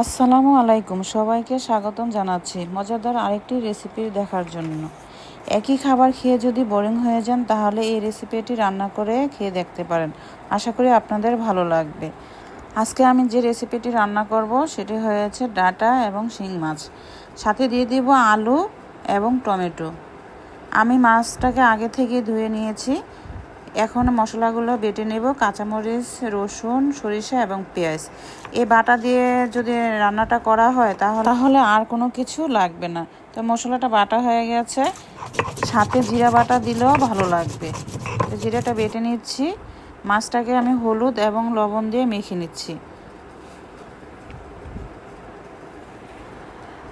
আসসালামু আলাইকুম, সবাইকে স্বাগতম জানাচ্ছি মজাদার আরেকটি রেসিপি দেখার জন্য। একই খাবার খেয়ে যদি বোরিং হয়ে যান, তাহলে এই রেসিপিটি রান্না করে খেয়ে দেখতে পারেন। আশা করি আপনাদের ভালো লাগবে। আজকে আমি যে রেসিপিটি রান্না করব, সেটি হয়েছে ডাটা এবং শিং মাছ। সাথে দিয়ে দিব আলু এবং টমেটো। আমি মাছটাকে আগে থেকে ধুয়ে নিয়েছি। এখন মশলাগুলো বেটে নেব, কাঁচামরিচ, রসুন, সরিষা এবং পেঁয়াজ। এই বাটা দিয়ে যদি রান্নাটা করা হয় তাহলে তাহলে আর কোনো কিছু লাগবে না। তো মশলাটা বাটা হয়ে গেছে। সাথে জিরা বাটা দিলেও ভালো লাগবে। তো জিরাটা বেটে নিচ্ছি। মাছটাকে আমি হলুদ এবং লবণ দিয়ে মেখে নিচ্ছি।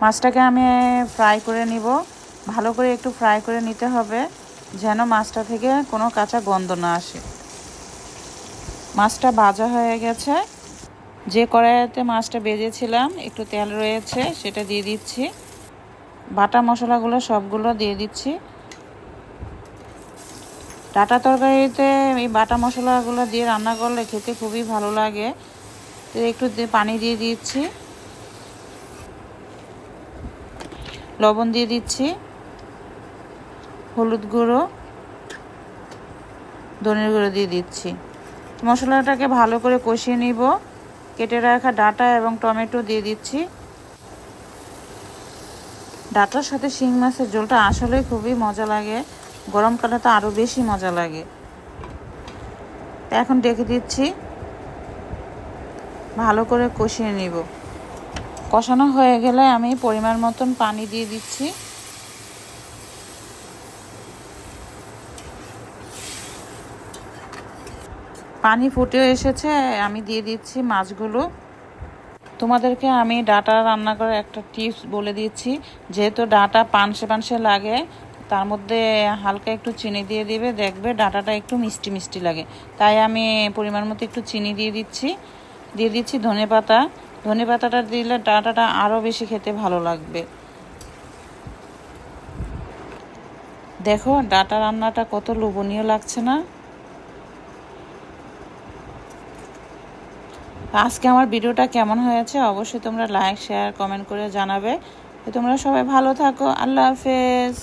মাছটাকে আমি ফ্রাই করে নিব। ভালো করে একটু ফ্রাই করে নিতে হবে। যেন মাছটা থেকে কোনো কাঁচা গন্ধ না আসে। মাছটা ভাজা হয়ে গেছে। যে কড়াইতে মাছটা বেজেছিলাম একটু তেল রয়েছে, সেটা দিয়ে দিচ্ছি। বাটা মশলাগুলো সবগুলো দিয়ে দিচ্ছি। ডাটা তরকারিতে এই বাটা মশলাগুলো দিয়ে রান্না করলে খেতে খুবই ভালো লাগে। তো একটু পানি দিয়ে দিচ্ছি। লবণ দিয়ে দিচ্ছি। হলুদ গুঁড়ো ধনের গুঁড়ো দিয়ে দিচ্ছি। মশলাটাকে ভালো করে কষিয়ে নিব। কেটে রাখা ডাটা এবং টমেটো দিয়ে দিচ্ছি। ডাটার সাথে শিং মাছের ঝোলটা আসলে খুবই মজা লাগে। গরমকালে তো আরও বেশি মজা লাগে। এখন ডেকে দিচ্ছি। ভালো করে কষিয়ে নিব। কষানো হয়ে গেলে আমি পরিমাণ মতন পানি দিয়ে দিচ্ছি। পানি ফুটে এসেছে, আমি দিয়ে দিচ্ছি মাছগুলো। তোমাদেরকে আমি ডাটা রান্না করার একটা টিপস বলে দিচ্ছি। যেহেতু ডাটা পানসে পানসে লাগে, তার মধ্যে হালকা একটু চিনি দিয়ে দিবে, দেখবে ডাটাটা একটু মিষ্টি মিষ্টি লাগে। তাই আমি পরিমাণ মতো একটু চিনি দিয়ে দিচ্ছি। দিয়ে দিচ্ছি ধনে পাতা। ধনে পাতাটা দিলে ডাটাটা আরও বেশি খেতে ভালো লাগবে। দেখো, ডাটা রান্নাটা কত লোভনীয় লাগছে না? আজকে আমার ভিডিওটা কেমন হয়েছে অবশ্যই তোমরা লাইক শেয়ার কমেন্ট করে জানাবে। তোমরা সবাই ভালো থাকো। আল্লাহ হাফেজ।